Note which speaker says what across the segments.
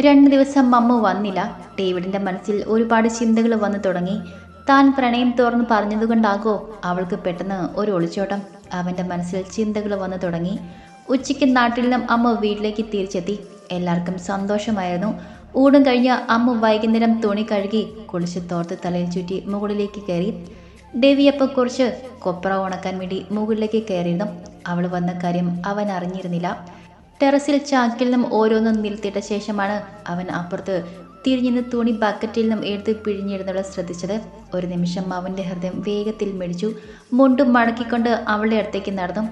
Speaker 1: രണ്ട് ദിവസം മമ്മ വന്നില്ല. ഡേവിഡിന്റെ മനസ്സിൽ ഒരുപാട് ചിന്തകൾ വന്നു തുടങ്ങി. താൻ പ്രണയം തുറന്ന് പറഞ്ഞതുകൊണ്ടാകോ അവൾക്ക് പെട്ടെന്ന് ഒരു ഒളിച്ചോട്ടം. അവന്റെ മനസ്സിൽ ചിന്തകൾ വന്നു തുടങ്ങി. ഉച്ചയ്ക്ക് നാട്ടിൽ നിന്നും അമ്മ വീട്ടിലേക്ക് തിരിച്ചെത്തി. എല്ലാവർക്കും സന്തോഷമായിരുന്നു. ഊടും കഴിഞ്ഞ് അമ്മ വൈകുന്നേരം തുണി കഴുകി കുളിച്ച് തോർത്ത് തലയിൽ ചുറ്റി മുകളിലേക്ക് കയറി. ദേവിയപ്പം കുറച്ച് കൊപ്ര ഉണക്കാൻ വേണ്ടി മുകളിലേക്ക് കയറിയിരുന്നു. അവൾ വന്ന കാര്യം അവൻ അറിഞ്ഞിരുന്നില്ല. ടെറസിൽ ചാക്കിൽ ഓരോന്നും നിലത്തിട്ട ശേഷമാണ് അവൻ അപ്പുറത്ത് തിരിഞ്ഞിന്ന് തുണി ബക്കറ്റിൽ നിന്നും എടുത്ത് പിഴിഞ്ഞിരുന്നവളെ ശ്രദ്ധിച്ചത്. ഒരു നിമിഷം അവന്റെ ഹൃദയം വേഗത്തിൽ മെടിച്ചു. മുണ്ടും മടക്കിക്കൊണ്ട് അവളുടെ അടുത്തേക്ക് നടന്നു.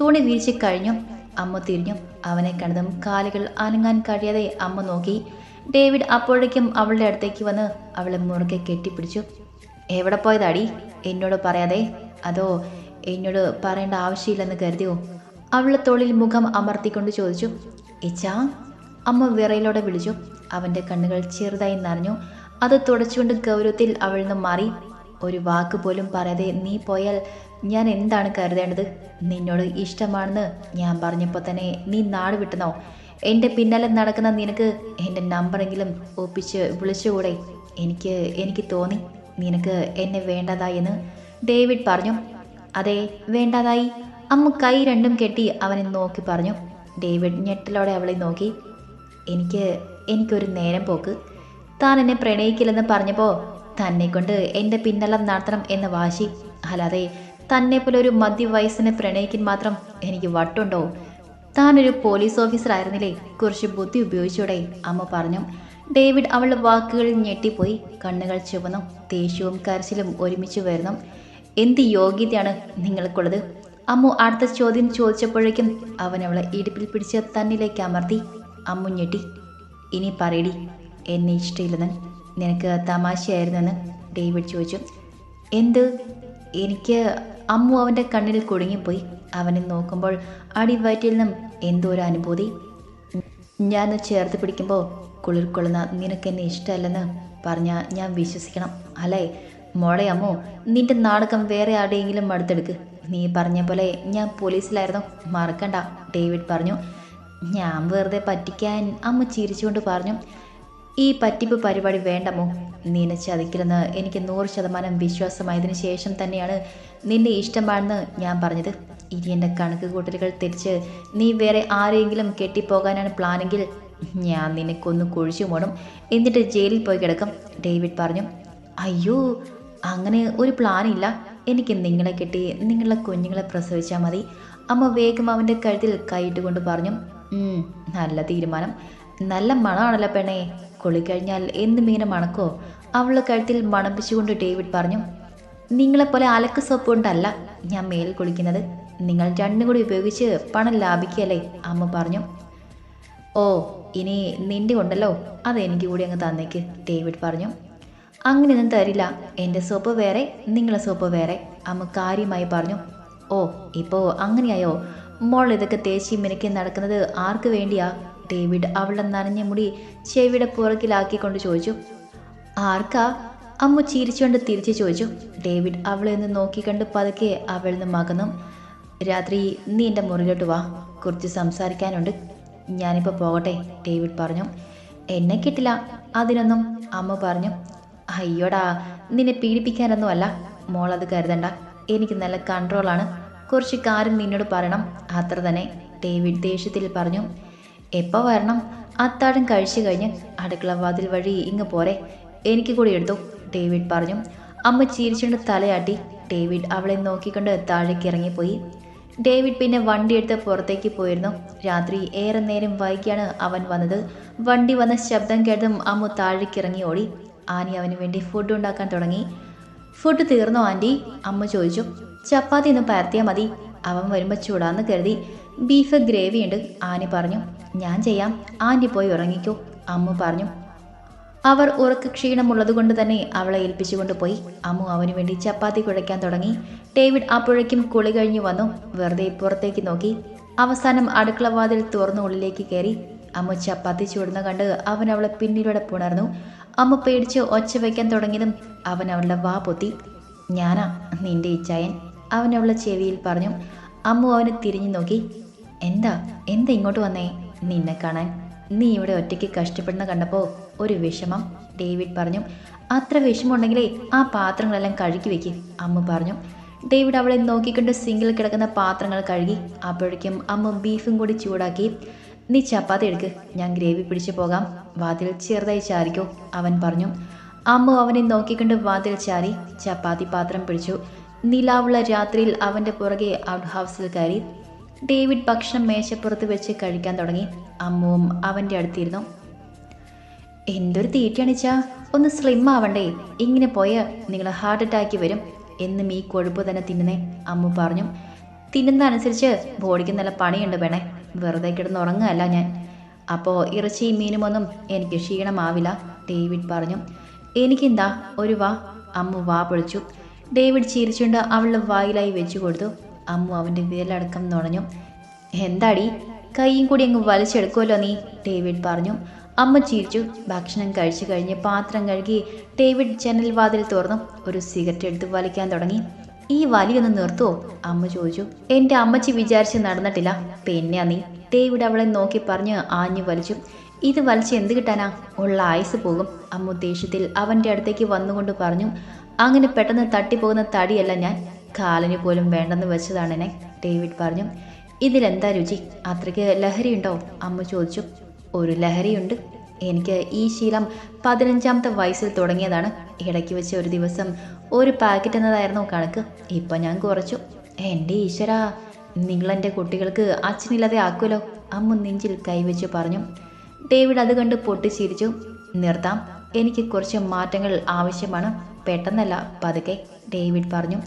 Speaker 1: തുണി വീഴ്ച കഴിഞ്ഞു. അമ്മ തിരിഞ്ഞു. അവനെ കണ്ടതും കാലുകൾ അനങ്ങാൻ കഴിയാതെ അമ്മ നോക്കി. ഡേവിഡ് അപ്പോഴേക്കും അവളുടെ അടുത്തേക്ക് വന്ന് അവളെ മുറുകെ കെട്ടിപ്പിടിച്ചു. എവിടെ പോയതാടി? എന്നോട് പറയാതെ. അതോ എന്നോട് പറയേണ്ട ആവശ്യമില്ലെന്ന് കരുതിയോ? അവളുടെ തോളിൽ മുഖം അമർത്തിക്കൊണ്ട് ചോദിച്ചു ഇച്ചാ അമ്മ വിറയിലോടെ വിളിച്ചു. അവന്റെ കണ്ണുകൾ ചെറുതായി നനഞ്ഞു. അത് തുടച്ചുകൊണ്ട് ഗൗരവത്തിൽ അവൾ നിന്നും മാറി ഒരു വാക്ക് പോലും പറയാതെ നീ പോയാൽ ഞാൻ എന്താണ് കരുതേണ്ടത്? നിന്നോട് ഇഷ്ടമാണെന്ന് ഞാൻ പറഞ്ഞപ്പോൾ തന്നെ നീ നാട് വിട്ടുന്നോ? എന്റെ പിന്നാലെ നടക്കുന്ന നിനക്ക് എന്റെ നമ്പറെങ്കിലും ഒപ്പിച്ച് വിളിച്ചുകൂടെ? എനിക്ക് എനിക്ക് തോന്നി നിനക്ക് എന്നെ വേണ്ടതായി എന്ന്. ഡേവിഡ് പറഞ്ഞു അതെ വേണ്ടതായി. അമ്മ കൈ രണ്ടും കെട്ടി അവനെ നോക്കി പറഞ്ഞു ഡേവിഡ് ഞെട്ടലോടെ അവളെ നോക്കി. എനിക്ക് എനിക്കൊരു നേരം പോക്ക്. താൻ എന്നെ പ്രണയിക്കില്ലെന്ന് പറഞ്ഞപ്പോൾ തന്നെ കൊണ്ട് എന്റെ പിന്നലം നടത്തണം എന്ന വാശി. അല്ലാതെ തന്നെ പോലെ ഒരു മധ്യവയസ്സിനെ പ്രണയിക്കാൻ മാത്രം എനിക്ക് വട്ടുണ്ടോ? താനൊരു പോലീസ് ഓഫീസർ ആയിരുന്നില്ലേ? കുറച്ച് ബുദ്ധി ഉപയോഗിച്ചൂടെ? അമ്മ പറഞ്ഞു. ഡേവിഡ് അവളുടെ വാക്കുകളിൽ ഞെട്ടിപ്പോയി. കണ്ണുകൾ ചുവന്നു. ദേഷ്യവും കരച്ചിലും ഒരുമിച്ച് വരുന്നു. എന്ത് യോഗ്യതയാണ് നിങ്ങൾക്കുള്ളത്? അമ്മു അടുത്ത ചോദ്യം ചോദിച്ചപ്പോഴേക്കും അവൻ അവളെ ഇടുപ്പിൽ പിടിച്ച് തന്നിലേക്ക് അമർത്തി അമ്മു ഞെട്ടി. ഇനി പറയടി. എന്നെ ഇഷ്ടമില്ലെന്ന് നിനക്ക് തമാശയായിരുന്നെന്ന് ഡേവിഡ് ചോദിച്ചു. എന്ത്? എനിക്ക് അമ്മു അവന്റെ കണ്ണിൽ കുടുങ്ങിപ്പോയി. അവനെ നോക്കുമ്പോൾ അടിവയറ്റിൽ നിന്നും എന്തോ ഒരു അനുഭൂതി. ഞാൻ ചേർത്ത് പിടിക്കുമ്പോൾ കുളിർ കൊള്ളുന്ന നിനക്കെന്നെ ഇഷ്ടമല്ലെന്ന് പറഞ്ഞാൽ ഞാൻ വിശ്വസിക്കണം. അല്ലേ? മോളെ അമ്മോ നിന്റെ നാടകം വേറെ ആരുടെയെങ്കിലും അടുത്തെടുക്ക്. നീ പറഞ്ഞ പോലെ ഞാൻ പോലീസിലായിരുന്നു. മറക്കണ്ട ഡേവിഡ് പറഞ്ഞു. ഞാൻ വെറുതെ പറ്റിക്കാൻ അമ്മ ചിരിച്ചുകൊണ്ട് പറഞ്ഞു. ഈ പറ്റിപ്പ് പരിപാടി വേണ്ടമോ നിന്നെ ചതിക്കില്ലെന്ന് എനിക്ക് നൂറ് ശതമാനം വിശ്വാസമായതിനു ശേഷം തന്നെയാണ് നിന്റെ ഇഷ്ടമാണെന്ന് ഞാൻ പറഞ്ഞത്. ഇനി എന്റെ കണക്ക് കൂട്ടലുകൾ തിരിച്ച് നീ വേറെ ആരെങ്കിലും കെട്ടിപ്പോകാനാണ് പ്ലാനെങ്കിൽ ഞാൻ നിന്നെ കൊന്നു കുഴിച്ചു മോടും. എന്നിട്ട് ജയിലിൽ പോയി കിടക്കും ഡേവിഡ് പറഞ്ഞു. അയ്യോ അങ്ങനെ ഒരു പ്ലാനില്ല. എനിക്ക് നിങ്ങളെ കിട്ടി നിങ്ങളുടെ കുഞ്ഞുങ്ങളെ പ്രസവിച്ചാൽ മതി. അമ്മ വേഗം അവന്റെ കഴുത്തിൽ കൈയിട്ട് കൊണ്ട് പറഞ്ഞു നല്ല തീരുമാനം. നല്ല മണമാണല്ലോ പെണ്ണേ. കുളിക്കഴിഞ്ഞാൽ എന്ത് മീനെ മണക്കോ അവളുടെ കഴുത്തിൽ മണപ്പിച്ചുകൊണ്ട് ഡേവിഡ് പറഞ്ഞു നിങ്ങളെപ്പോലെ അലക്ക് സോപ്പ് കൊണ്ടല്ല ഞാൻ മേൽ കുളിക്കുന്നത്. നിങ്ങൾ രണ്ടും കൂടി ഉപയോഗിച്ച് പണം ലാഭിക്കുകയല്ലേ? അമ്മ പറഞ്ഞു ഓ ഇനി നിന്റെ കൊണ്ടല്ലോ. അതെനിക്ക് കൂടി അങ്ങ് തന്നേക്ക് ഡേവിഡ് പറഞ്ഞു. അങ്ങനെയൊന്നും തരില്ല. എന്റെ സോപ്പ് വേറെ നിങ്ങളെ സോപ്പ് വേറെ. അമ്മ കാര്യമായി പറഞ്ഞു ഓ ഇപ്പോ അങ്ങനെയായോ? മോൾ ഇതൊക്കെ തേച്ചി മിനക്കി നടക്കുന്നത് ആർക്ക് വേണ്ടിയാ? ഡേവിഡ് അവളുടെ നനഞ്ഞ മുടി ചെവിയുടെ പുറകിലാക്കിക്കൊണ്ട് ചോദിച്ചു. ആർക്കാ? അമ്മ ചിരിച്ചുകൊണ്ട് തിരിച്ചു ചോദിച്ചു. ഡേവിഡ് അവളെ ഒന്ന് നോക്കിക്കണ്ട് പതുക്കെ അവളിൽ നിന്ന് മകന്നു. രാത്രി നീ എന്റെ മുറിയിലോട്ട് വാ കുറച്ച് സംസാരിക്കാനുണ്ട്. ഞാനിപ്പോൾ പോകട്ടെ ഡേവിഡ് പറഞ്ഞു. എന്നെ കിട്ടില്ല അതിനൊന്നും അമ്മ പറഞ്ഞു. അയ്യോടാ നിന്നെ പീഡിപ്പിക്കാനൊന്നും അല്ല മോൾ അത് കരുതണ്ട. എനിക്ക് നല്ല കൺട്രോളാണ്. കുറച്ച് കാര്യം നിന്നോട് പറയണം. അത്ര തന്നെ ഡേവിഡ് ദേഷ്യത്തിൽ പറഞ്ഞു. എപ്പോൾ വരണം? അത്താഴം കഴിച്ചു കഴിഞ്ഞ് അടുക്കള വാതിൽ വഴി ഇങ്ങ് പോരെ. എനിക്ക് കൂടി എടുത്തു ഡേവിഡ് പറഞ്ഞു. അമ്മ ചിരിച്ചുകൊണ്ട് തലയാട്ടി ഡേവിഡ് അവളെ നോക്കിക്കൊണ്ട് താഴേക്ക് ഇറങ്ങിപ്പോയി. ഡേവിഡ് പിന്നെ വണ്ടി എടുത്ത് പുറത്തേക്ക് പോയിരുന്നു. രാത്രി ഏറെ നേരം വൈകിയാണ് അവൻ വന്നത്. വണ്ടി വന്ന ശബ്ദം കേട്ടതും അമ്മു താഴേക്ക് ഇറങ്ങി ഓടി. ആനി അവന് വേണ്ടി ഫുഡ് ഉണ്ടാക്കാൻ തുടങ്ങി. ഫുഡ് തീർന്നോ ആന്റി അമ്മ ചോദിച്ചു. ചപ്പാത്തി ഒന്ന് പരത്തിയാൽ മതി. അവൻ വരുമ്പോൾ ചൂടാന്ന് കരുതി. ബീഫ് ഗ്രേവി ഉണ്ട് ആനി പറഞ്ഞു. ഞാൻ ചെയ്യാം. ആന്റി പോയി ഉറങ്ങിക്കോ അമ്മ പറഞ്ഞു. അവർ ഉറക്ക ക്ഷീണമുള്ളത് കൊണ്ട് തന്നെ അവളെ ഏൽപ്പിച്ചുകൊണ്ട് പോയി അമ്മു അവന് വേണ്ടി ചപ്പാത്തി കുഴയ്ക്കാൻ തുടങ്ങി. ഡേവിഡ് അപ്പോഴേക്കും കുളി കഴിഞ്ഞു വന്നു. വെറുതെ പുറത്തേക്ക് നോക്കി. അവസാനം അടുക്കളവാതിൽ തുറന്ന് ഉള്ളിലേക്ക് കയറി. അമ്മു ചപ്പാത്തി ചൂടുന്ന കണ്ട് അവൻ അവളെ പിന്നിലൂടെ പുണർന്നു. അമ്മ പേടിച്ച് ഒച്ച വയ്ക്കാൻ തുടങ്ങിയതും അവൻ അവളുടെ വാ പൊത്തി. ഞാനാ നിന്റെ ഇച്ചായൻ അവൻ അവളുടെ ചെവിയിൽ പറഞ്ഞു. അമ്മു അവനെ തിരിഞ്ഞു നോക്കി. എന്താ എന്താ ഇങ്ങോട്ട് വന്നേ? നിന്നെ കാണാൻ നീ ഇവിടെ ഒറ്റയ്ക്ക് കഷ്ടപ്പെടുന്ന കണ്ടപ്പോൾ ഒരു വിഷമം ഡേവിഡ് പറഞ്ഞു. അത്ര വിഷമമുണ്ടെങ്കിലേ ആ പാത്രങ്ങളെല്ലാം കഴുകി വെക്ക് അമ്മ പറഞ്ഞു. ഡേവിഡ് അവളെ നോക്കിക്കൊണ്ട് സിങ്കിൽ കിടക്കുന്ന പാത്രങ്ങൾ കഴുകി അപ്പോഴേക്കും അമ്മ ബീഫും കൂടി ചൂടാക്കി. നീ ചപ്പാത്തി എടുക്ക്. ഞാൻ ഗ്രേവി പിടിച്ചു പോകാം. വാതിൽ ചെറുതായി ചാരിക്കോ അവൻ പറഞ്ഞു. അമ്മ അവനെ നോക്കിക്കൊണ്ട് വാതിൽ ചാരി ചപ്പാത്തി പാത്രം പിടിച്ചു. നിലാവുള്ള രാത്രിയിൽ അവന്റെ പുറകെ ഔട്ട് ഹൗസിൽ കയറി. ഡേവിഡ് ഭക്ഷണം മേശപ്പുറത്ത് വെച്ച് കഴിക്കാൻ തുടങ്ങി. അമ്മുവും അവന്റെ അടുത്തിരുന്നു. എന്തൊരു തീറ്റയാണിച്ചാ ഒന്ന് സ്ലിം ആവണ്ടേ. ഇങ്ങനെ പോയ നിങ്ങൾ ഹാർട്ട് അറ്റാക്ക് വരും. എന്നും ഈ കൊഴുപ്പ് തന്നെ തിന്നുന്നേ അമ്മു പറഞ്ഞു. തിന്നുന്ന അനുസരിച്ച് ബോഡിക്ക് നല്ല പണിയുണ്ട് വേണേ വെറുതെ കിടന്ന് ഉറങ്ങുകയല്ല ഞാൻ. അപ്പോൾ ഇറച്ചിയും മീനുമൊന്നും എനിക്ക് ക്ഷീണമാവില്ല ഡേവിഡ് പറഞ്ഞു. എനിക്കെന്താ? ഒരു വാ. അമ്മു വാ പൊളിച്ചു. ഡേവിഡ് ചിരിച്ചുകൊണ്ട് അവളുടെ വായിലായി വെച്ചു കൊടുത്തു. അമ്മു അവന്റെ വിരലടക്കം നുണഞ്ഞു. എന്താടി? കൈയും കൂടി അങ്ങ് വലിച്ചെടുക്കുമല്ലോ നീ ഡേവിഡ് പറഞ്ഞു. അമ്മ ചിരിച്ചു. ഭക്ഷണം കഴിച്ചു കഴിഞ്ഞ് പാത്രം കഴുകി ഡേവിഡ് ജനൽ വാതിൽ തുറന്നു. ഒരു സിഗരറ്റ് എടുത്ത് വലിക്കാൻ തുടങ്ങി. ഈ വലിയൊന്ന് നിർത്തുവോ അമ്മ ചോദിച്ചു. എന്റെ അമ്മച്ചി വിചാരിച്ച് നടന്നിട്ടില്ല. പിന്നെ നീ? ഡേവിഡ് അവളെ നോക്കി പറഞ്ഞ് ആഞ്ഞു വലിച്ചു. ഇത് വലിച്ച് എന്ത് കിട്ടാനാ? ഉള്ള ആയുസ് പോകും. അമ്മ ദേഷ്യത്തിൽ അവന്റെ അടുത്തേക്ക് വന്നുകൊണ്ട് പറഞ്ഞു. അങ്ങനെ പെട്ടെന്ന് തട്ടിപ്പോകുന്ന തടിയല്ല ഞാൻ. കാലിന് പോലും വേണ്ടെന്ന് വെച്ചതാണെന്നെ ഡേവിഡ് പറഞ്ഞു. ഇതിലെന്താ രുചി? അത്രയ്ക്ക് ലഹരിയുണ്ടോ? അമ്മ ചോദിച്ചു. ഒരു ലഹരിയുണ്ട്. എനിക്ക് ഈ ശീലം പതിനഞ്ചാമത്തെ വയസ്സിൽ തുടങ്ങിയതാണ്. ഇടയ്ക്ക് വെച്ച് ഒരു ദിവസം ഒരു പാക്കറ്റ് എന്നതായിരുന്നു കണക്ക്. ഇപ്പം ഞാൻ കുറച്ചു. എന്റെ ഈശ്വര നിങ്ങളെന്റെ കുട്ടികൾക്ക് അച്ഛനില്ലാതെ ആക്കുമല്ലോ അമ്മ നെഞ്ചിൽ കൈവച്ച് പറഞ്ഞു. ഡേവിഡ് അത് കണ്ട് പൊട്ടിച്ചിരിച്ചു. നിർത്താം എനിക്ക് കുറച്ച് മാറ്റങ്ങൾ ആവശ്യമാണ്. പെട്ടെന്നല്ല പതുക്കെ ഡേവിഡ് പറഞ്ഞു.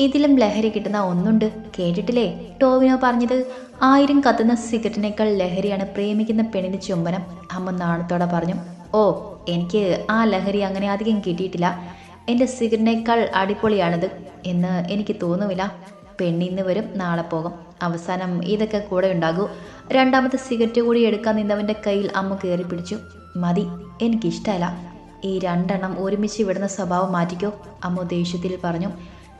Speaker 1: ഇതിലും ലഹരി കിട്ടുന്ന ഒന്നുണ്ട്. കേട്ടിട്ടില്ലേ? ടോവിനോ പറഞ്ഞത് ആയിരം കത്തുന്ന സിഗരറ്റിനേക്കാൾ ലഹരിയാണ് പ്രേമിക്കുന്ന പെണ്ണിന് ചുംബനം. അമ്മ നാണത്തോടെ പറഞ്ഞു ഓ എനിക്ക് ആ ലഹരി അങ്ങനെ അധികം കിട്ടിയിട്ടില്ല. എന്റെ സിഗരറ്റിനേക്കാൾ അടിപൊളിയാണിത് എന്ന് എനിക്ക് തോന്നുമില്ല പെണ്ണിന്ന് വരും നാളെ പോകും. അവസാനം ഇതൊക്കെ കൂടെ ഉണ്ടാകൂ. രണ്ടാമത്തെ സിഗരറ്റ് കൂടി എടുക്കാൻ നിന്നവന്റെ കയ്യിൽ അമ്മ കയറി പിടിച്ചു. മതി എനിക്കിഷ്ടമല്ല. ഈ രണ്ടെണ്ണം ഒരുമിച്ച് വിടുന്ന സ്വഭാവം മാറ്റിക്കോ അമ്മ ദേഷ്യത്തിൽ പറഞ്ഞു.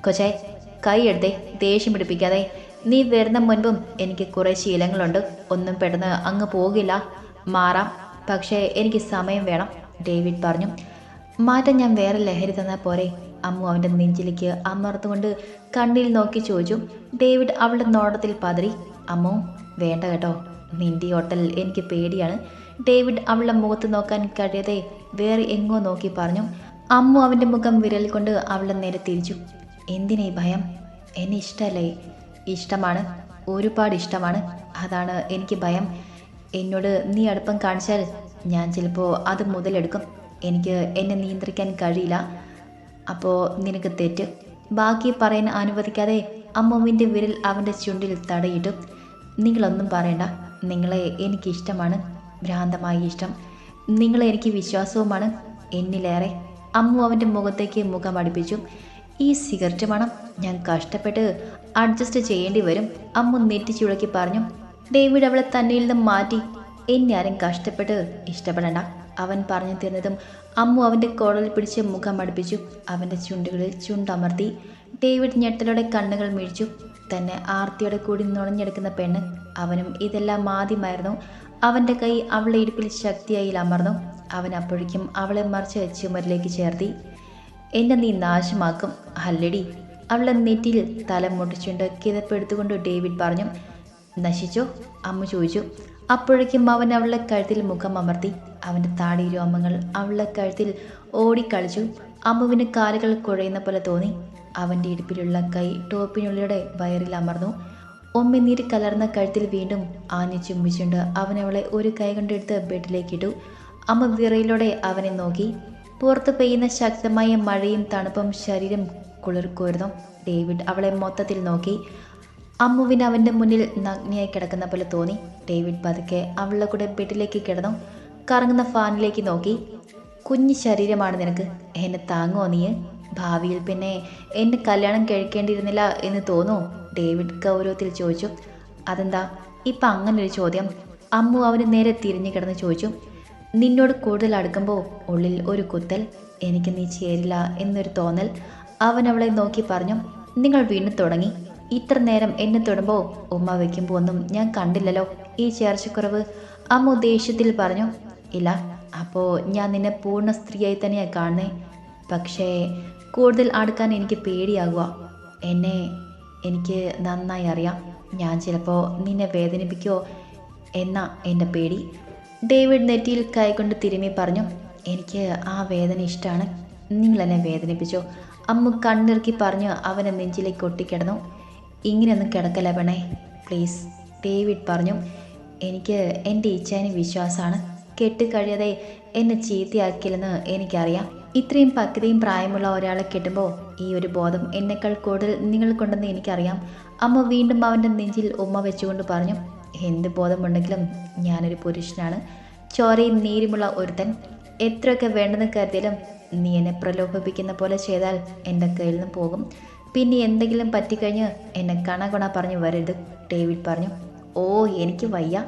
Speaker 1: കൊച്ചേ കൈ എടുത്തേ ദേഷ്യം പിടിപ്പിക്കാതെ. നീ വരുന്ന മുൻപും എനിക്ക് കുറേ ശീലങ്ങളുണ്ട്. ഒന്നും പെട്ടെന്ന് അങ്ങ് പോകില്ല. മാറാം. പക്ഷേ എനിക്ക് സമയം വേണം ഡേവിഡ് പറഞ്ഞു. മാറ്റം ഞാൻ വേറെ ലഹരി തന്നാൽ പോരെ. അമ്മു അവന്റെ നെഞ്ചിലേക്ക് അമർത്തുകൊണ്ട് കണ്ണിൽ നോക്കി ചോദിച്ചു. ഡേവിഡ് അവളുടെ നോട്ടത്തിൽ പതറി. അമ്മു വേണ്ട കേട്ടോ. നിന്റെ ഹോട്ടൽ എനിക്ക് പേടിയാണ്. ഡേവിഡ് അവളുടെ മുഖത്ത് നോക്കാൻ കഴിയാതെ വേറെ എങ്ങോ നോക്കി പറഞ്ഞു. അമ്മു അവന്റെ മുഖം വിരൽ കൊണ്ട് അവളുടെ നേരെ തിരിച്ചു. എന്തിനീ ഭയം? എന്നെ ഇഷ്ടമല്ലേ ഇഷ്ടമാണ്. ഒരുപാട് ഇഷ്ടമാണ്. അതാണ് എനിക്ക് ഭയം. എന്നോട് നീ അടുപ്പം കാണിച്ചാൽ ഞാൻ ചിലപ്പോൾ അത് മുതലെടുക്കും. എനിക്ക് എന്നെ നിയന്ത്രിക്കാൻ കഴിയില്ല. അപ്പോൾ നിനക്ക് തെറ്റ്. ബാക്കി പറയാൻ അനുവദിക്കാതെ അമ്മുവിന്റെ വിരൽ അവന്റെ ചുണ്ടിൽ തടയിട്ടു. നിങ്ങളൊന്നും പറയണ്ട. നിങ്ങളെ എനിക്കിഷ്ടമാണ്. ഭ്രാന്തമായി ഇഷ്ടം. നിങ്ങളെ എനിക്ക് വിശ്വാസവുമാണ്. എന്നിലേറെ അമ്മു അവന്റെ മുഖത്തേക്ക് മുഖം അടുപ്പിച്ചു ഈ സിഗരറ്റ് മണം ഞാൻ കഷ്ടപ്പെട്ട് അഡ്ജസ്റ്റ് ചെയ്യേണ്ടി വരും. അമ്മു നെറ്റിച്ചുളക്കി പറഞ്ഞു ഡേവിഡ് അവളെ തന്നിൽ നിന്നും മാറ്റി. എന്നെ ആരും കഷ്ടപ്പെട്ട് ഇഷ്ടപ്പെടണ്ട അവൻ പറഞ്ഞു തീർന്നതും അമ്മു അവന്റെ കോടലിൽ പിടിച്ച് മുഖം അടുപ്പിച്ചു. അവന്റെ ചുണ്ടുകളിൽ ചുണ്ടമർത്തി ഡേവിഡ് ഞെട്ടലോടെ കണ്ണുകൾ മിഴിച്ചു. തന്നെ ആർത്തിയോടെ കൂടി നുണഞ്ഞെടുക്കുന്ന പെണ്ണ് അവനും ഇതെല്ലാം ആദ്യമായിരുന്നു. അവന്റെ കൈ അവളെ ഇടുപ്പിൽ ശക്തിയായി അമർന്നു. അവൻ അപ്പോഴേക്കും അവളെ മറിച്ച് ചുമരിലേക്ക് ചേർത്തി. എന്നെ നീ നാശമാക്കും. ഹല്ലടി അവളെ നെറ്റിയിൽ തല മുട്ടിച്ചുകൊണ്ട് കിതപ്പെടുത്തുകൊണ്ട് ഡേവിഡ് പറഞ്ഞു നശിച്ചോ? അമ്മ ചോദിച്ചു. അപ്പോഴേക്കും അവൻ അവളുടെ കഴുത്തിൽ മുഖം അമർത്തി അവന്റെ താടി രോമങ്ങൾ അവളുടെ കഴുത്തിൽ ഓടിക്കളിച്ചു. അമ്മുവിന് കാലുകൾ കുഴയുന്ന പോലെ തോന്നി. അവന്റെ ഇടുപ്പിലുള്ള കൈ ടോപ്പിനുള്ളിയുടെ വയറിൽ അമർന്നു. ഒമ്മിനീര് കലർന്ന കഴുത്തിൽ വീണ്ടും ആഞ്ഞു ചുംബിച്ചുകൊണ്ട് അവൻ അവളെ ഒരു കൈ കൊണ്ടെടുത്ത് ബെഡിലേക്കിട്ടു. അമ്മ വിറയിലൂടെ അവനെ നോക്കി. പുറത്ത് പെയ്യുന്ന ശക്തമായ മഴയും തണുപ്പും ശരീരം കുളിർക്കുമായിരുന്നു. ഡേവിഡ് അവളെ മൊത്തത്തിൽ നോക്കി. അമ്മുവിന് അവന്റെ മുന്നിൽ നഗ്നിയായി കിടക്കുന്ന പോലെ തോന്നി. ഡേവിഡ് പതുക്കെ അവളുടെ കൂടെ ബെഡിലേക്ക് കിടന്നു. കറങ്ങുന്ന ഫാനിലേക്ക് നോക്കി. കുഞ്ഞു ശരീരമാണ് നിനക്ക്. എന്നെ താങ്ങുമോ നീ? ഭാവിയിൽ പിന്നെ എന്നെ കല്യാണം കഴിക്കേണ്ടിയിരുന്നില്ല എന്ന് തോന്നുമോ ഡേവിഡ് ഗൗരവത്തിൽ ചോദിച്ചു. അതെന്താ? ഇപ്പം അങ്ങനൊരു ചോദ്യം. അമ്മു അവന് നേരെ തിരിഞ്ഞു കിടന്ന് ചോദിച്ചു. നിന്നോട് കൂടുതൽ അടുക്കുമ്പോൾ ഉള്ളിൽ ഒരു കുത്തൽ എനിക്ക് നീ ചേരില്ല എന്നൊരു തോന്നൽ അവൻ അവളെ നോക്കി പറഞ്ഞു നിങ്ങൾ വീണ്ടും തുടങ്ങി. ഇത്ര നേരം എന്നെ തൊടുമ്പോൾ ഉമ്മ വയ്ക്കുമ്പോൾ ഒന്നും ഞാൻ കണ്ടില്ലല്ലോ. ഈ ചേർച്ചക്കുറവ്. അമ്മ ദേഷ്യത്തിൽ പറഞ്ഞു ഇല്ല അപ്പോൾ ഞാൻ നിന്നെ പൂർണ സ്ത്രീയായി തന്നെയാണ് കാണുന്നേ. പക്ഷേ കൂടുതൽ അടുക്കാൻ എനിക്ക് പേടിയാകുക എന്നെ എനിക്ക് നന്നായി അറിയാം. ഞാൻ ചിലപ്പോൾ നിന്നെ വേദനിപ്പിക്കുമോ എന്നാ എന്റെ പേടി. ഡേവിഡ് നെറ്റിയിൽ കൈകൊണ്ട് തിരുമ്മി പറഞ്ഞു എനിക്ക് ആ വേദന ഇഷ്ടമാണ് നിങ്ങൾ എന്നെ വേദനിപ്പിച്ചോ. അമ്മ കണ്ണിറുക്കി പറഞ്ഞു അവനെ നെഞ്ചിലേക്ക് ഒട്ടിക്കിടന്നു. ഇങ്ങനെയൊന്നും കിടക്കല്ല പെണേ പ്ലീസ് ഡേവിഡ് പറഞ്ഞു എനിക്ക് എന്റെ ഇച്ഛാനും വിശ്വാസമാണ്. കെട്ടിക്കഴിയാതെ എന്നെ ചീത്തയാക്കില്ലെന്ന് എനിക്കറിയാം. ഇത്രയും പക്വതയും പ്രായമുള്ള ഒരാളെ കിട്ടുമ്പോൾ ഈ ഒരു ബോധം എന്നെക്കാൾ കൂടുതൽ നിങ്ങൾക്കുണ്ടെന്ന് എനിക്കറിയാം. അമ്മ വീണ്ടും അവന്റെ നെഞ്ചിൽ ഉമ്മ വെച്ചുകൊണ്ട് പറഞ്ഞു എന്ത് ബോധമുണ്ടെങ്കിലും ഞാനൊരു പുരുഷനാണ്. ചോരയും നീരുമുള്ള ഒരുത്തൻ എത്രയൊക്കെ വേണ്ടെന്ന് കരുതിയാലും നീ എന്നെ പ്രലോഭിപ്പിക്കുന്ന പോലെ ചെയ്താൽ എന്റെ കയ്യിൽ നിന്ന് പോകും. പിന്നെ എന്തെങ്കിലും പറ്റിക്കഴിഞ്ഞ് എന്നെ കണകുണ പറഞ്ഞു വരരുത് ഡേവിഡ് പറഞ്ഞു. ഓ എനിക്ക് വയ്യ.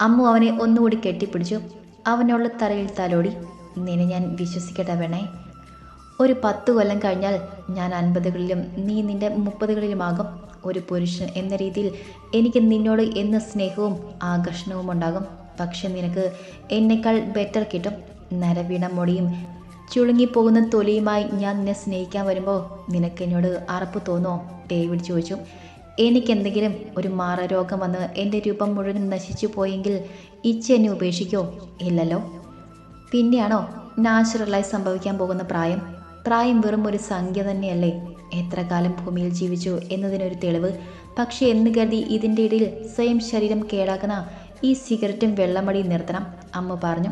Speaker 1: അമ്മു അവനെ ഒന്നുകൂടി കെട്ടിപ്പിടിച്ചു. അവനുള്ള തലയിൽ തലോടി നിന്നെ ഞാൻ വിശ്വസിക്കട്ടെ വേണേ. ഒരു പത്ത് കൊല്ലം കഴിഞ്ഞാൽ ഞാൻ അൻപതുകളിലും നീ നിന്റെ മുപ്പതുകളിലുമാകും. ഒരു പുരുഷൻ എന്ന രീതിയിൽ എനിക്ക് നിന്നോട് എന്ന് സ്നേഹവും ആകർഷണവും ഉണ്ടാകും. പക്ഷെ നിനക്ക് എന്നെക്കാൾ ബെറ്റർ കിട്ടും. നരവീണ മുടിയും ചുളുങ്ങിപ്പോകുന്ന തൊലിയുമായി ഞാൻ നിന്നെ സ്നേഹിക്കാൻ വരുമ്പോൾ നിനക്ക് എന്നോട് അറപ്പ് തോന്നോ? ഡേവിഡ് ചോദിച്ചു. എനിക്കെന്തെങ്കിലും ഒരു മാറരോഗം വന്ന് എന്റെ രൂപം മുഴുവൻ നശിച്ചു പോയെങ്കിൽ ഇച്ച എന്നെ ഉപേക്ഷിക്കോ? ഇല്ലല്ലോ. പിന്നെയാണോ നാച്ചുറലായി സംഭവിക്കാൻ പോകുന്ന പ്രായം? പ്രായം വെറും ഒരു സംഖ്യ തന്നെയല്ലേ. എത്ര കാലം ഭൂമിയിൽ ജീവിച്ചു എന്നതിനൊരു തെളിവ്. പക്ഷെ എന്ന് കരുതി ഇതിന്റെ ഇടയിൽ സ്വയം ശരീരം കേടാക്കുന്ന ഈ സിഗരറ്റും വെള്ളമടിയും നിർത്തണം അമ്മ പറഞ്ഞു.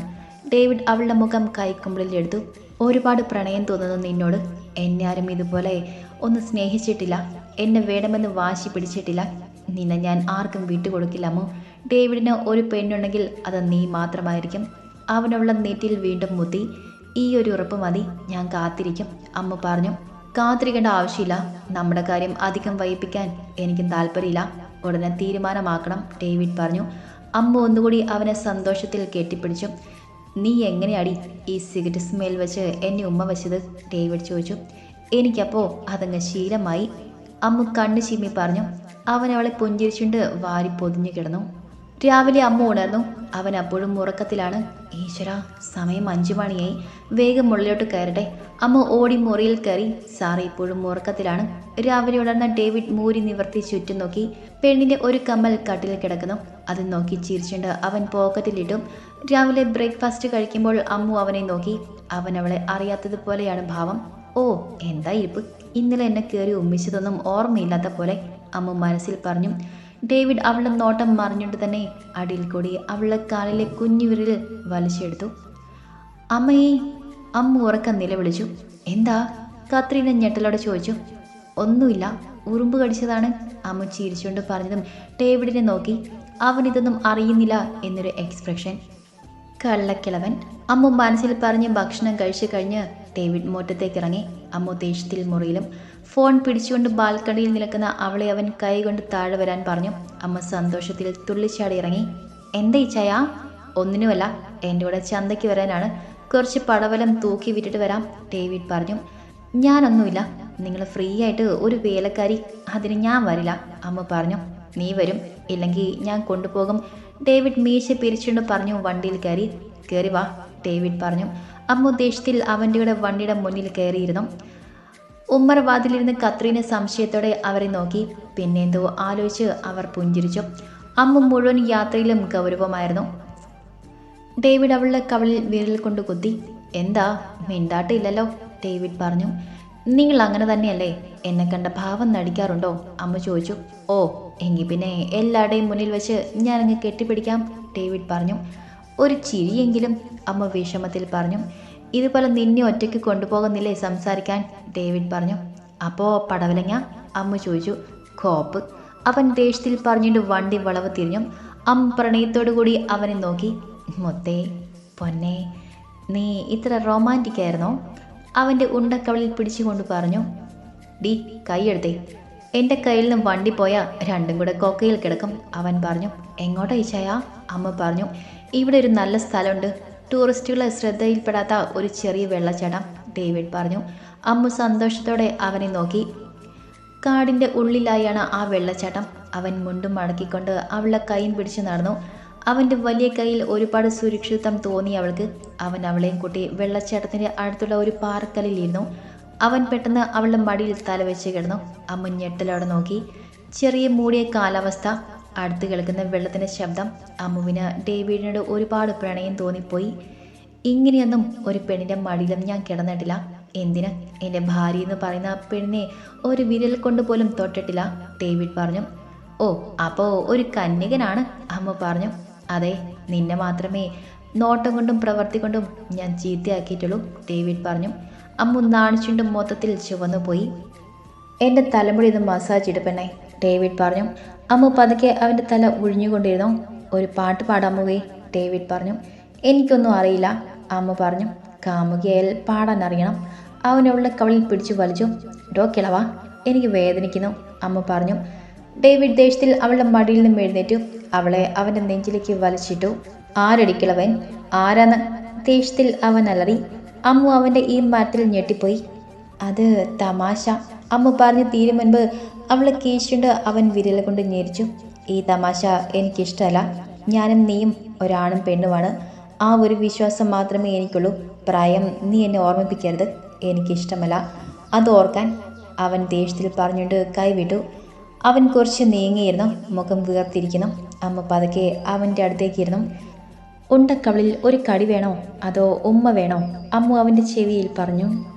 Speaker 1: ഡേവിഡ് അവളുടെ മുഖം കൈക്കുമ്പിളിൽ എടുത്തു. ഒരുപാട് പ്രണയം തോന്നുന്നു നിന്നോട്. എന്നെ ആരും ഇതുപോലെ ഒന്ന് സ്നേഹിച്ചിട്ടില്ല. എന്നെ വേണമെന്ന് വാശി പിടിച്ചിട്ടില്ല. നിന്നെ ഞാൻ ആർക്കും വിട്ടുകൊടുക്കില്ല അമ്മ. ഡേവിഡിന് ഒരു പെണ്ണുണ്ടെങ്കിൽ അത് നീ മാത്രമായിരിക്കും. അവനുള്ള നെറ്റിയിൽ വീണ്ടും മുത്തി. ഈ ഒരു ഉറപ്പ് മതി. ഞാൻ കാത്തിരിക്കും അമ്മ പറഞ്ഞു. കാത്തിരിക്കേണ്ട ആവശ്യമില്ല. നമ്മുടെ കാര്യം അധികം വൈപ്പിക്കാൻ എനിക്കും താല്പര്യമില്ല. ഉടനെ തീരുമാനമാക്കണം ഡേവിഡ് പറഞ്ഞു. അമ്മ ഒന്നുകൂടി അവനെ സന്തോഷത്തിൽ കെട്ടിപ്പിടിച്ചു. നീ എങ്ങനെയാടി ഈ സിഗരറ്റ് സ്മെൽ വെച്ച് എന്നെ ഉമ്മ വെച്ചത്? ഡേവിഡ് ചോദിച്ചു. എനിക്കപ്പോൾ അതങ്ങ് ശീലമായി. അമ്മ കണ്ണു ചിമ്മി പറഞ്ഞു. അവൻ അവളെ പുഞ്ചിരിച്ചുകൊണ്ട് വാരി പൊതിഞ്ഞു കിടന്നു. രാവിലെ അമ്മ ഉണർന്നു. അവൻ അപ്പോഴും ഉറക്കത്തിലാണ്. ഈശ്വര സമയം അഞ്ചു മണിയായി. വേഗം മുള്ളിലോട്ട് കയറട്ടെ. അമ്മ ഓടി മുറിയിൽ കയറി. സാറ് ഇപ്പോഴും ഉറക്കത്തിലാണ്. രാവിലെ ഉണർന്ന ഡേവിഡ് മൂരി നിവർത്തി ചുറ്റും നോക്കി. പെണ്ണിന്റെ ഒരു കമ്മൽ കട്ടിൽ കിടക്കുന്നു. അത് നോക്കി ചിരിച്ചുകൊണ്ട് അവൻ പോക്കറ്റിലിട്ടും. രാവിലെ ബ്രേക്ക്ഫാസ്റ്റ് കഴിക്കുമ്പോൾ അമ്മു അവനെ നോക്കി. അവൻ അവളെ അറിയാത്തതുപോലെയാണ് ഭാവം. ഓ എന്താ ഇരിപ്പ്? ഇന്നലെ എന്നെ കയറി ഉമ്മിച്ചതൊന്നും ഓർമ്മയില്ലാത്ത പോലെ അമ്മ മനസ്സിൽ പറഞ്ഞു. ഡേവിഡ് അവളുടെ നോട്ടം മറിഞ്ഞുകൊണ്ട് തന്നെ അടിയിൽ കൂടി അവളുടെ കാലിലെ കുഞ്ഞുവിരൽ വലിച്ചെടുത്തു. അമ്മയെ അമ്മ ഉറക്കം നിലവിളിച്ചു. എന്താ? കത്രീന ഞെട്ടലോടെ ചോദിച്ചു. ഒന്നുമില്ല ഉറുമ്പ് കടിച്ചതാണ്. അമ്മ ചിരിച്ചുകൊണ്ട് പറഞ്ഞതും ഡേവിഡിനെ നോക്കി. അവൻ ഇതൊന്നും അറിയുന്നില്ല എന്നൊരു എക്സ്പ്രഷൻ കള്ളക്കിളവൻ. അമ്മ മനസ്സിൽ പറഞ്ഞ് ഭക്ഷണം കഴിച്ചു കഴിഞ്ഞ് ഡേവിഡ് മുറ്റത്തേക്ക് ഇറങ്ങി അമ്മ ദേഷ്യത്തിൽ മുറിയിലും ഫോൺ പിടിച്ചുകൊണ്ട് ബാൽക്കണിയിൽ നിൽക്കുന്ന അവളെ അവൻ കൈകൊണ്ട് താഴെ വരാൻ പറഞ്ഞു. അമ്മ സന്തോഷത്തിൽ തുള്ളിച്ചാടി ഇറങ്ങി എന്താ ഇച്ഛായ ഒന്നിനുമല്ല എന്റെ കൂടെ ചന്തയ്ക്ക് വരാനാണ്. കുറച്ച് പടവലം തൂക്കി വിട്ടിട്ട് വരാം ഡേവിഡ് പറഞ്ഞു. ഞാനൊന്നുമില്ല നിങ്ങൾ ഫ്രീ ആയിട്ട് ഒരു വേലക്കാരി അതിന് ഞാൻ വരില്ല അമ്മ പറഞ്ഞു. നീ വരും ഇല്ലെങ്കിൽ ഞാൻ കൊണ്ടുപോകും ഡേവിഡ് മീശ പിരിച്ചുകൊണ്ട് പറഞ്ഞു വണ്ടിയിൽ കയറി. കയറി വാ ഡേവിഡ് പറഞ്ഞു. അമ്മ അവന്റെയുടെ വണ്ടിയുടെ മുന്നിൽ കയറിയിരുന്നു. ഉമ്മർ വാതിലിരുന്ന് കത്രീനെ സംശയത്തോടെ അവരെ നോക്കി. പിന്നെന്തോ ആലോചിച്ച് അവർ പുഞ്ചിരിച്ചു. അമ്മ മുഴുവൻ യാത്രയിലും ഗൗരവമായിരുന്നു. ഡേവിഡ് അവളുടെ കവളിൽ വിരൽ കൊണ്ട് കുത്തി. എന്താ? മിണ്ടാട്ടില്ലല്ലോ ഡേവിഡ് പറഞ്ഞു. നിങ്ങൾ അങ്ങനെ തന്നെയല്ലേ? എന്നെ കണ്ട ഭാവം നടിക്കാറുണ്ടോ? അമ്മ ചോദിച്ചു. ഓ എങ്കിൽ പിന്നെ എല്ലാവരുടെയും മുന്നിൽ വെച്ച് ഞാനങ്ങ് കെട്ടിപ്പിടിക്കാം ഡേവിഡ് പറഞ്ഞു. ഒരു ചിരിയെങ്കിലും അമ്മ വിഷമത്തിൽ പറഞ്ഞു ഇതുപോലെ നിന്നെ ഒറ്റയ്ക്ക് കൊണ്ടുപോകുന്നില്ലേ? സംസാരിക്കാൻ ഡേവിഡ് പറഞ്ഞു. അപ്പോൾ പടവലങ്ങ? അമ്മ ചോദിച്ചു. കോപ്പ്. അവൻ ദേഷ്യത്തിൽ പറഞ്ഞുകൊണ്ട് വണ്ടി വളവ് തിരിഞ്ഞു. അമ്മ പ്രണയത്തോടു കൂടി അവനെ നോക്കി. മൊത്തേ പൊന്നെ നീ ഇത്ര റൊമാന്റിക് ആയിരുന്നോ? അവന്റെ ഉണ്ടക്കവളിൽ പിടിച്ചുകൊണ്ട് പറഞ്ഞു. ഡി കൈയെടുത്തേ എന്റെ കയ്യിൽ നിന്ന് വണ്ടി പോയാൽ രണ്ടും കൂടെ കൊക്കയിൽ കിടക്കും അവൻ പറഞ്ഞു. എങ്ങോട്ടാ ഇച്ചായ അമ്മ പറഞ്ഞു. ഇവിടെ ഒരു നല്ല സ്ഥലമുണ്ട്. ടൂറിസ്റ്റുകളെ ശ്രദ്ധയിൽപ്പെടാത്ത ഒരു ചെറിയ വെള്ളച്ചാട്ടം ഡേവിഡ് പറഞ്ഞു. അമ്മ സന്തോഷത്തോടെ അവനെ നോക്കി. കാടിന്റെ ഉള്ളിലായാണ് ആ വെള്ളച്ചാട്ടം. അവൻ മുണ്ടും മടക്കിക്കൊണ്ട് അവളെ കൈയും പിടിച്ചു നടന്നു. അവന്റെ വലിയ കയ്യിൽ ഒരുപാട് സുരക്ഷിതം തോന്നി അവൾക്ക്. അവൻ അവളെയും കൂട്ടി വെള്ളച്ചാട്ടത്തിന്റെ അടുത്തുള്ള ഒരു പാറക്കല്ലിലിരുന്നു അവൻ പെട്ടെന്ന് അവളുടെ മടിയിൽ തല വെച്ച് കിടന്നു. അമ്മ ഞെട്ടലോടെ നോക്കി. ചെറിയ മൂടിയ കാലാവസ്ഥ. അടുത്ത് കേൾക്കുന്ന വെള്ളത്തിന്റെ ശബ്ദം അമ്മുവിന് ഡേവിഡിനോട് ഒരുപാട് പ്രണയം തോന്നിപ്പോയി. ഇങ്ങനെയൊന്നും ഒരു പെണ്ണിന്റെ മടിയിലും ഞാൻ കിടന്നിട്ടില്ല. എന്തിന്? എന്റെ ഭാര്യ എന്ന് പറയുന്ന പെണ്ണിനെ ഒരു വിരൽ കൊണ്ട് പോലും തൊട്ടിട്ടില്ല ഡേവിഡ് പറഞ്ഞു. ഓ അപ്പോൾ ഒരു കന്യകനാണ് അമ്മ പറഞ്ഞു. അതെ നിന്നെ മാത്രമേ നോട്ടം കൊണ്ടും പ്രവർത്തി കൊണ്ടും ഞാൻ ചീത്തയാക്കിയിട്ടുള്ളൂ ഡേവിഡ് പറഞ്ഞു. അമ്മു നാണിച്ചുണ്ടും മൊത്തത്തിൽ ചുവന്നു പോയി എന്റെ തലമുടി ഇത് മസാജ് ഇടുപ്പെണ്ണേ ഡേവിഡ് പറഞ്ഞു. അമ്മു പതുക്കെ അവന്റെ തല ഉഴിഞ്ഞുകൊണ്ടിരുന്നു. ഒരു പാട്ട് പാടാമുവേ ഡേവിഡ് പറഞ്ഞു. എനിക്കൊന്നും അറിയില്ല അമ്മ പറഞ്ഞു. കാമുകിയാൽ പാടാൻ അറിയണം. അവനുള്ള കവളിൽ പിടിച്ചു വലിച്ചു. ഡോ കിളവാ എനിക്ക് വേദനിക്കുന്നു അമ്മ പറഞ്ഞു. ഡേവിഡ് ദേഷ്യത്തിൽ അവളുടെ മടിയിൽ നിന്നും എഴുന്നേറ്റു. അവളെ അവന്റെ നെഞ്ചിലേക്ക് വലിച്ചിട്ടു. ആരടിക്കളവൻ ആരാന്ന്? ദേഷ്യത്തിൽ അവൻ അലറി. അമ്മ അവന്റെ ഈ മരത്തിൽ ഞെട്ടിപ്പോയി. അത് തമാശ അമ്മ പറഞ്ഞു തീരെ മുൻപ് അവളെ കീശുണ്ട് അവൻ വിരൽ കൊണ്ട് ഞെരിച്ചു. ഈ തമാശ എനിക്കിഷ്ടമല്ല ഞാനും നീയും ഒരാണും പെണ്ണുമാണ്. ആ ഒരു വിശ്വാസം മാത്രമേ എനിക്കുള്ളൂ. പ്രായം നീ എന്നെ ഓർമ്മിപ്പിക്കരുത്. എനിക്കിഷ്ടമല്ല. അത് ഓർക്കാൻ അവൻ ദേഷ്യത്തിൽ പറഞ്ഞുകൊണ്ട് കൈവിട്ടു അവൻ കുറച്ച് നീങ്ങിയിരുന്നു. മുഖം വീർത്തിരിക്കുന്നു അമ്മ പതുക്കെ അവന്റെ അടുത്തേക്കിരുന്നു ഉണ്ടക്കവളിൽ ഒരു കടി വേണോ? അതോ ഉമ്മ വേണോ? അമ്മു അവന്റെ ചെവിയിൽ പറഞ്ഞു.